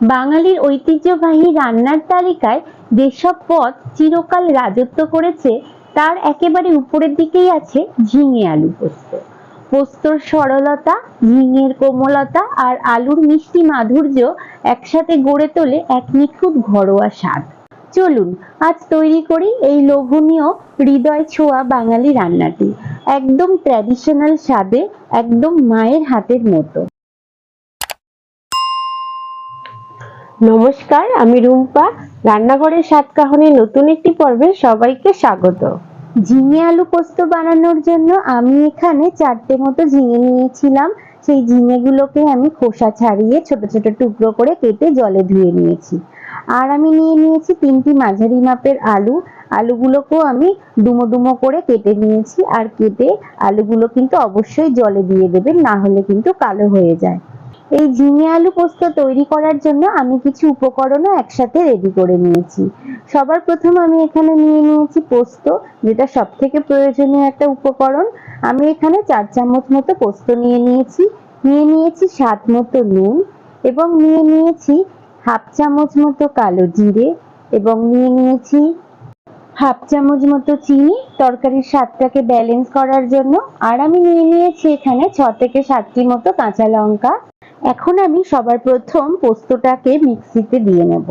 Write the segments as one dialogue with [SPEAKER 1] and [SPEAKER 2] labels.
[SPEAKER 1] বাঙালির ঐতিহ্যবাহী রান্নার তালিকায় যেসব পদ চিরকাল রাজত্ব করেছে, তার একেবারে উপরের দিকেই আছে ঝিঙে আলু পোস্ত। পোস্তর সরলতা, ঝিঙের কোমলতা আর আলুর মিষ্টি মাধুর্য একসাথে গড়ে তোলে এক নিখুঁত ঘরোয়া স্বাদ। চলুন, আজ তৈরি করি এই লোভনীয় হৃদয় ছোঁয়া বাঙালি রান্নাটি। একদম ট্র্যাডিশনাল স্বাদে, একদম মায়ের হাতের মতো।
[SPEAKER 2] নমস্কার, আমি রুম্পা। রান্নাঘরের স্বাদ কাহনের নতুন একটি পর্বে সবাইকে স্বাগত।
[SPEAKER 1] ঝিঙে আলু পোস্ত বানানোর জন্য আমি এখানে চারটে মতো ঝিঙে নিয়েছিলাম। সেই ঝিঙেগুলোকে আমি খোসা ছাড়িয়ে ছোট ছোট টুকরো করে কেটে জলে ধুয়ে নিয়েছি। আর আমি নিয়ে নিয়েছি তিনটি মাঝারি মাপের আলু। আলুগুলোকেও আমি ডুমো ডুমো করে কেটে নিয়েছি। আর কেটে আলুগুলো কিন্তু অবশ্যই জলে দিয়ে দেবেন, না হলে কিন্তু কালো হয়ে যায়। এই ঝিঙে আলু পোস্ত তৈরি করার জন্য আমি কিছু উপকরণও একসাথে রেডি করে নিয়েছি। সবার প্রথম আমি এখানে নিয়ে নিয়েছি পোস্ত, যেটা সব থেকে প্রয়োজনীয় একটা উপকরণ। আমি এখানে চার চামচ মতো পোস্ত নিয়ে নিয়েছি। নিয়ে নিয়েছি স্বাদ মতো নুন এবং নিয়ে নিয়েছি হাফ চামচ মতো কালো জিরে এবং নিয়ে নিয়েছি হাফ চামচ মতো চিনি। তরকারির স্বাদটাকে ব্যালেন্স করার জন্য। আর আমি নিয়ে নিয়েছি এখানে ছ থেকে সাতটি মতো কাঁচা লঙ্কা। এখন আমি সবার প্রথম পোস্তটাকে মিক্সিতে দিয়ে নেব।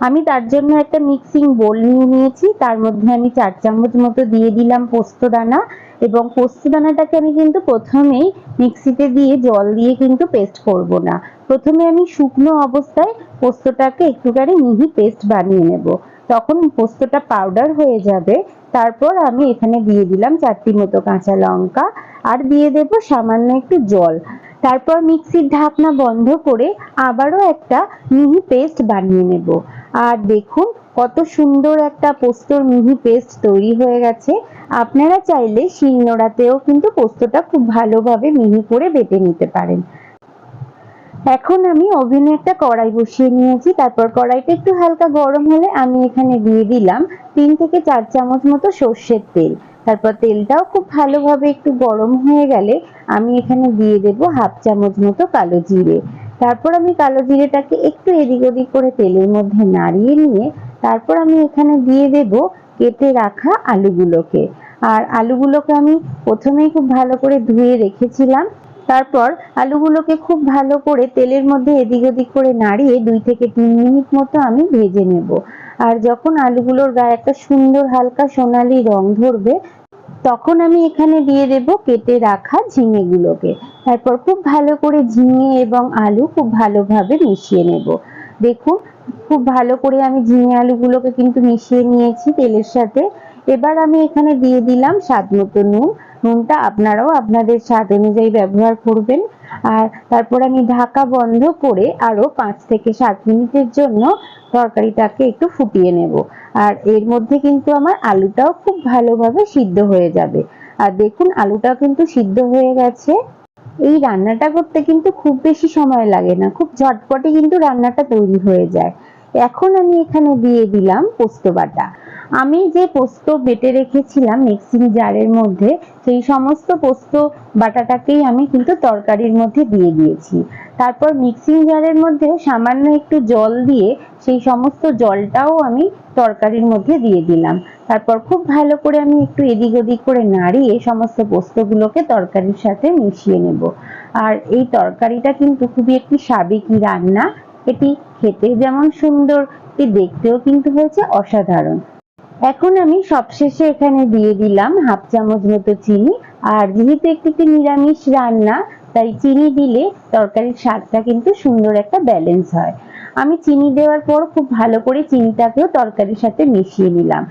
[SPEAKER 1] আমি তার জন্য একটা মিক্সিং বোল নিয়ে নিয়েছি। তার মধ্যে আমি চার চামচ মতো দিয়ে দিলাম পোস্ত দানা এবং পোস্ত দানাটাকে আমি কিন্তু প্রথমেই মিক্সিতে দিয়ে জল দিয়ে কিন্তু পেস্ট করব না। প্রথমে আমি শুকনো অবস্থায় পোস্তটাকে একটুখানি মিহি পেস্ট বানিয়ে নেব। তখন পোস্তটা পাউডার হয়ে যাবে। তারপর আমি এখানে দিয়ে দিলাম চারটি মতো কাঁচা লঙ্কা। আর দিয়ে দেব সামান্য একটু জল। তারপর মিক্সির ঢাকনা বন্ধ করে আবারও একটা মিহি পেস্ট বানিয়ে নেব। আর দেখুন, কত সুন্দর একটা পোস্তর মিহি পেস্ট তৈরি হয়ে গেছে। আপনারা চাইলে শিলনোড়াতেও কিন্তু পোস্তটা খুব ভালোভাবে মিহি করে বেটে নিতে পারেন। এখন আমি ওভেনে একটা কড়াই বসিয়ে নিয়েছি। তারপর কড়াইটা একটু হালকা গরম হলে আমি এখানে দিয়ে দিলাম তিন থেকে চার চামচ মতো সর্ষের তেল। তারপর তেলটাও খুব ভালোভাবে একটু গরম হয়ে গেলে আমি এখানে দিয়ে দেব হাফ চামচ মতো কালো জিরে। তারপর আমি কালো জিরেটাকে একটু এদিক ওদিক করে তেলের মধ্যে নাড়িয়ে নিয়ে তারপর আমি এখানে দিয়ে দেব কেটে রাখা আলুগুলোকে। আর আলুগুলোকে আমি প্রথমেই খুব ভালো করে ধুয়ে রেখেছিলাম। তারপর আলুগুলোকে খুব ভালো করে তেলের মধ্যে এদিক ওদিক করে নাড়িয়ে দুই থেকে তিন মিনিট মতো আমি ভেজে নেব। আর যখন আলুগুলোর গায়ে একটা সুন্দর হালকা সোনালি রং ধরবে তখন আমি এখানে দিয়ে দেব কেটে রাখা ঝিঙেগুলোকে। তারপর খুব ভালো করে ঝিঙে এবং আলু খুব ভালোভাবে মিশিয়ে নেব। দেখুন, খুব ভালো করে আমি ঝিঙে আলুগুলোকে কিন্তু মিশিয়ে নিয়েছি তেলের সাথে। এবার আমি এখানে দিয়ে দিলাম স্বাদ মতো নুন। নুনটা আপনারাও আপনাদের স্বাদ অনুযায়ী ব্যবহার করবেন। আর তারপর আমি ঢাকা বন্ধ করে আরও পাঁচ থেকে সাত মিনিটের জন্য তরকারিটাকে একটু ফুটিয়ে নেব। আর এর মধ্যে কিন্তু আমার আলুটাও খুব ভালোভাবে সিদ্ধ হয়ে যাবে। আর দেখুন, আলুটাও কিন্তু সিদ্ধ হয়ে গেছে। এই রান্নাটা করতে কিন্তু খুব বেশি সময় লাগে না। খুব ঝটপটে কিন্তু রান্নাটা তৈরি হয়ে যায়। এখন আমি এখানে দিয়ে দিলাম পোস্ত বাটা। আমি যে পোস্ত বেটে রেখেছিলাম মিক্সিং জারের মধ্যে, সেই সমস্ত পোস্ত বাটাটাকেই আমি কিন্তু তরকারির মধ্যে দিয়ে দিয়েছি। তারপর মিক্সিং জারের মধ্যে সামান্য একটু জল দিয়ে সেই সমস্ত জলটাও আমি তরকারির মধ্যে দিয়ে দিলাম। তারপর খুব ভালো করে আমি একটু এদিক ওদিক করে নাড়িয়ে সমস্ত পোস্তগুলোকে তরকারির সাথে মিশিয়ে নেব। আর এই তরকারিটা কিন্তু খুবই একটি সাবেকি রান্না। এটি খেতে যেমন সুন্দর, এটি দেখতেও কিন্তু হয়েছে অসাধারণ। এখন আমি সবশেষে এখানে দিয়ে দিলাম হাফ চামচ মতো চিনি। আর যেহেতু একটি একটি নিরামিষ রান্না, তাই চিনি দিলে তরকারির স্বাদটা কিন্তু সুন্দর একটা ব্যালেন্স হয়। আমি চিনি দেওয়ার পর খুব ভালো করে চিনিটাকেও তরকারির সাথে মিশিয়ে নিলাম।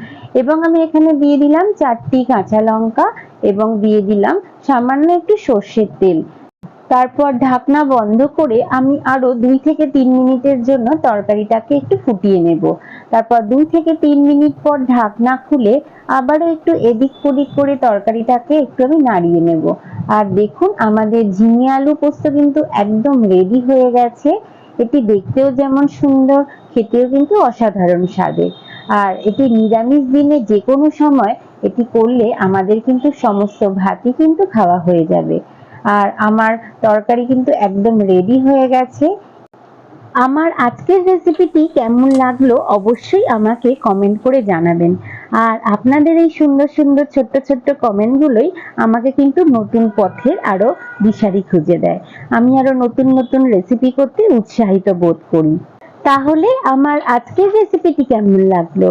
[SPEAKER 1] এবং আমি এখানে দিয়ে দিলাম চারটি কাঁচা লঙ্কা এবং দিয়ে দিলাম সামান্য একটু সর্ষের তেল। তারপর ঢাকনা বন্ধ করে আমি আরও দুই থেকে তিন মিনিটের জন্য তরকারিটাকে একটু ফুটিয়ে নেব। তারপর দুই থেকে তিন মিনিট পর ঢাকনা খুলে আবারও একটু এদিক ওদিক করে তরকারিটাকে একটু আমি নাড়িয়ে নেব। আর দেখুন, আমাদের ঝিঙে আলু পোস্ত কিন্তু একদম রেডি হয়ে গেছে। এটি দেখতেও যেমন সুন্দর, খেতেও কিন্তু অসাধারণ স্বাদের। আর এটি নিরামিষ দিনে যে কোনো সময় এটি করলে আমাদের কিন্তু সমস্ত ভাতই কিন্তু খাওয়া হয়ে যাবে। আর আমার তরকারি কিন্তু একদম রেডি হয়ে গেছে। আমার আজকের রেসিপিটি কেমন লাগল অবশ্যই আমাকে কমেন্ট করে জানাবেন। আর আপনাদের এই সুন্দর সুন্দর, ছোট্ট ছোট্ট কমেন্টগুলোই আমাকে কিন্তু নতুন পথের আরও দিশারি খুঁজে দেয়। আমি আরও নতুন নতুন রেসিপি করতে উৎসাহিত বোধ করি। তাহলে আমার আজকের রেসিপিটি কেমন লাগল?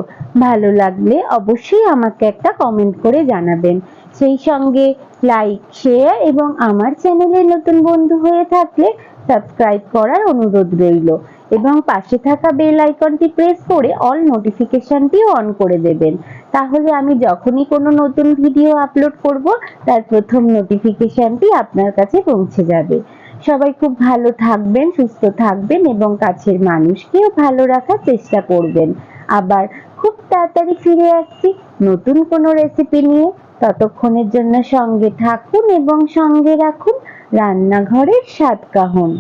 [SPEAKER 1] ভালো লাগলে অবশ্যই আমাকে একটা কমেন্ট করে জানাবেন। সেই সঙ্গে লাইক শেয়ার এবং আমার চ্যানেলে নতুন বন্ধু হয়ে থাকলে সাবস্ক্রাইব করার অনুরোধ রইল। এবং পাশে থাকা বেল আইকনটি প্রেস করে অল নোটিফিকেশনটি অন করে দেবেন। তাহলে আমি যখনই কোনো নতুন ভিডিও আপলোড করব, তার প্রথম নোটিফিকেশনটি আপনার কাছে পৌঁছে যাবে। সবাই খুব ভালো থাকবেন, সুস্থ থাকবেন এবং কাছের মানুষকেও ভালো রাখার চেষ্টা করবেন। আবার খুব তাড়াতাড়ি ফিরে আসছি নতুন কোনো রেসিপি নিয়ে। ততক্ষণের জন্য সঙ্গে থাকুন এবং সঙ্গে রাখুন রান্নাঘরের স্বাদ কাহন